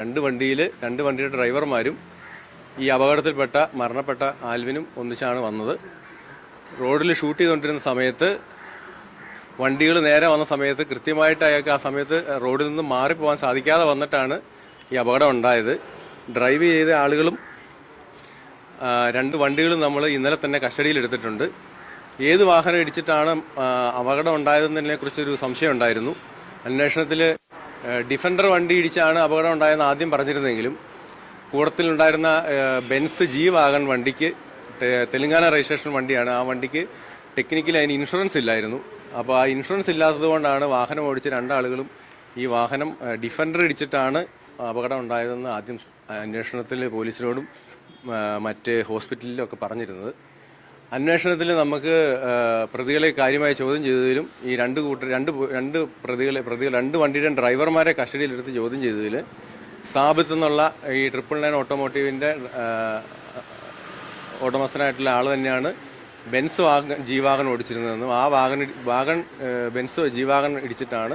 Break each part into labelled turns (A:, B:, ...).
A: രണ്ട് വണ്ടിയിൽ രണ്ട് വണ്ടിയുടെ ഡ്രൈവർമാരും ഈ അപകടത്തിൽപ്പെട്ട മരണപ്പെട്ട ആൽവിനും ഒന്നിച്ചാണ് വന്നത്. റോഡിൽ ഷൂട്ട് ചെയ്തുകൊണ്ടിരുന്ന സമയത്ത് വണ്ടികൾ നേരെ വന്ന സമയത്ത് കൃത്യമായിട്ട് അയാൾക്ക് ആ സമയത്ത് റോഡിൽ നിന്ന് മാറിപ്പോകാൻ സാധിക്കാതെ വന്നിട്ടാണ് ഈ അപകടം ഉണ്ടായത്. ഡ്രൈവ് ചെയ്ത ആളുകളും രണ്ട് വണ്ടികളും നമ്മൾ ഇന്നലെ തന്നെ കസ്റ്റഡിയിൽ എടുത്തിട്ടുണ്ട്. ഏത് വാഹനം ഇടിച്ചിട്ടാണ് അപകടം ഉണ്ടായതെന്നതിനെ കുറിച്ചൊരു സംശയം ഉണ്ടായിരുന്നു. അന്വേഷണത്തിൽ ഡിഫൻഡർ വണ്ടി ഇടിച്ചാണ് അപകടം ഉണ്ടായെന്ന് ആദ്യം പറഞ്ഞിരുന്നെങ്കിലും കൂടത്തിലുണ്ടായിരുന്ന ബെൻസ് ജി വാഗൺ വണ്ടിക്ക് തെലങ്കാന രജിസ്ട്രേഷൻ വണ്ടിയാണ്. ആ വണ്ടിക്ക് ടെക്നിക്കലി അതിന് ഇൻഷുറൻസ് ഇല്ലായിരുന്നു. അപ്പോൾ ആ ഇൻഷുറൻസ് ഇല്ലാത്തതുകൊണ്ടാണ് വാഹനം ഓടിച്ച രണ്ടാളുകളും ഈ വാഹനം ഡിഫൻഡർ ഇടിച്ചിട്ടാണ് അപകടം ഉണ്ടായതെന്ന് ആദ്യം അന്വേഷണത്തിൽ പോലീസിനോടും മറ്റ് ഹോസ്പിറ്റലിലും ഒക്കെ പറഞ്ഞിരുന്നത്. അന്വേഷണത്തിൽ നമുക്ക് പ്രതികളെ കാര്യമായി ചോദ്യം ചെയ്തതിലും ഈ രണ്ട് കൂട്ടർ രണ്ട് രണ്ട് പ്രതികളെ പ്രതികൾ രണ്ട് വണ്ടിയുടെ ഡ്രൈവർമാരെ കസ്റ്റഡിയിലെടുത്ത് ചോദ്യം ചെയ്തതിൽ സാബിത്ത് എന്നുള്ള ഈ ട്രിപ്പിൾ നയൻ ഓട്ടോമോട്ടീവിന്റെ ആ, ഉടമസ്ഥനായിട്ടുള്ള ആൾ തന്നെയാണ് ബെൻസ് വാഗൺ ജീവാഗൺ ഓടിച്ചിരുന്നതെന്നും ആ wagon wagon Benz G wagon ഇടിച്ചിട്ടാണ്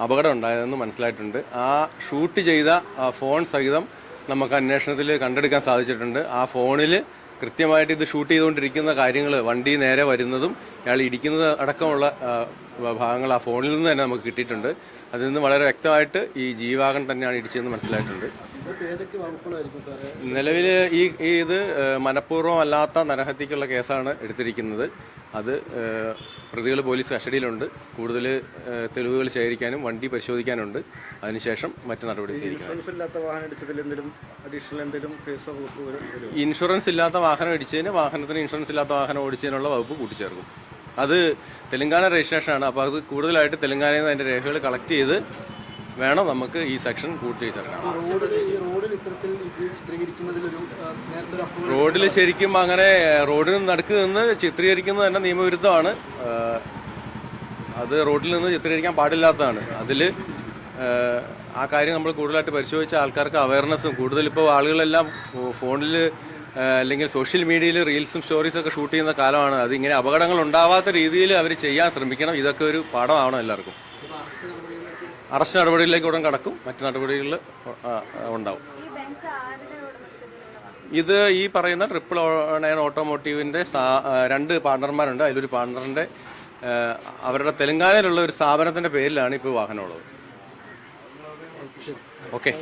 A: അപകടം ഉണ്ടായതെന്ന് മനസ്സിലായിട്ടുണ്ട്. ആ ഷൂട്ട് ചെയ്ത ഫോൺ സഹിതം നമുക്ക് അന്വേഷണത്തിൽ കണ്ടെടുക്കാൻ സാധിച്ചിട്ടുണ്ട്. ആ ഫോണിൽ കൃത്യമായിട്ട് ഇത് ഷൂട്ട് ചെയ്തുകൊണ്ടിരിക്കുന്ന കാര്യങ്ങൾ വണ്ടി നേരെ വരുന്നതും അയാൾ ഇടിക്കുന്നത് അടക്കമുള്ള ഭാഗങ്ങൾ ആ ഫോണിൽ നിന്ന് തന്നെ നമുക്ക് കിട്ടിയിട്ടുണ്ട്. അതിൽ നിന്ന് വളരെ വ്യക്തമായിട്ട് ഈ ജീവാകൻ തന്നെയാണ് ഇടിച്ചതെന്ന് മനസ്സിലായിട്ടുണ്ട്. നിലവിൽ ഈ ഇത് മനഃപൂർവം അല്ലാത്ത നരഹത്യക്കുള്ള കേസാണ് എടുത്തിരിക്കുന്നത്. അത് പ്രതികൾ പോലീസ് കസ്റ്റഡിയിലുണ്ട്. കൂടുതൽ തെളിവുകൾ ശേഖരിക്കാനും വണ്ടി പരിശോധിക്കാനുണ്ട്. അതിനുശേഷം മറ്റു നടപടി സ്വീകരിക്കും
B: ഇൻഷുറൻസ് ഇല്ലാത്ത വാഹനം
A: ഇടിച്ചതിന് വാഹനത്തിന് ഇൻഷുറൻസ് ഇല്ലാത്ത വാഹനം ഓടിച്ചതിനുള്ള വകുപ്പ് കൂട്ടിച്ചേർക്കും. അത് തെലങ്കാന രജിസ്ട്രേഷൻ ആണ് അപ്പോൾ അത് കൂടുതലായിട്ട് തെലങ്കാനയിൽ നിന്ന് അതിന്റെ രേഖകൾ കളക്ട് ചെയ്ത് വേണം നമുക്ക് ഈ സെക്ഷൻ പൂർത്തി
B: ഈ റോഡിൽ
A: ശരിക്കും അങ്ങനെ റോഡിൽ റോഡിന് നടുക്ക് നിന്ന് ചിത്രീകരിക്കുന്നത് തന്നെ നിയമവിരുദ്ധമാണ്. അത് റോഡിൽ നിന്ന് ചിത്രീകരിക്കാൻ പാടില്ലാത്തതാണ്. അതിൽ ആ കാര്യം നമ്മൾ കൂടുതലായിട്ട് പരിശോധിച്ച ആൾക്കാർക്ക് അവയർനെസ്സും കൂടുതൽ ഇപ്പോൾ ആളുകളെല്ലാം ഫോണിൽ അല്ലെങ്കിൽ സോഷ്യൽ മീഡിയയിൽ റീൽസും സ്റ്റോറീസും ഒക്കെ ഷൂട്ട് ചെയ്യുന്ന കാലമാണ്. അത് ഇങ്ങനെ അപകടങ്ങൾ ഉണ്ടാവാത്ത രീതിയിൽ അവർ ചെയ്യാൻ ശ്രമിക്കണം. ഇതൊക്കെ ഒരു പാഠമാവണം എല്ലാവർക്കും. അറസ്റ്റ് നടപടിയിലേക്ക് ഉടൻ കടക്കും. മറ്റു നടപടികളിൽ ഉണ്ടാവും. ഇത് ഈ പറയുന്ന ട്രിപ്പിൾ നയൻ ഓട്ടോമോട്ടീവിന്റെ രണ്ട് പാർട്ണർമാരുണ്ട്. അതിലൊരു പാർട്ണറിന്റെ അവരുടെ തെലങ്കാനയിലുള്ള ഒരു സ്ഥാപനത്തിന്റെ പേരിലാണ് ഇപ്പോൾ വാഹനമുള്ളത്. ഓക്കെ.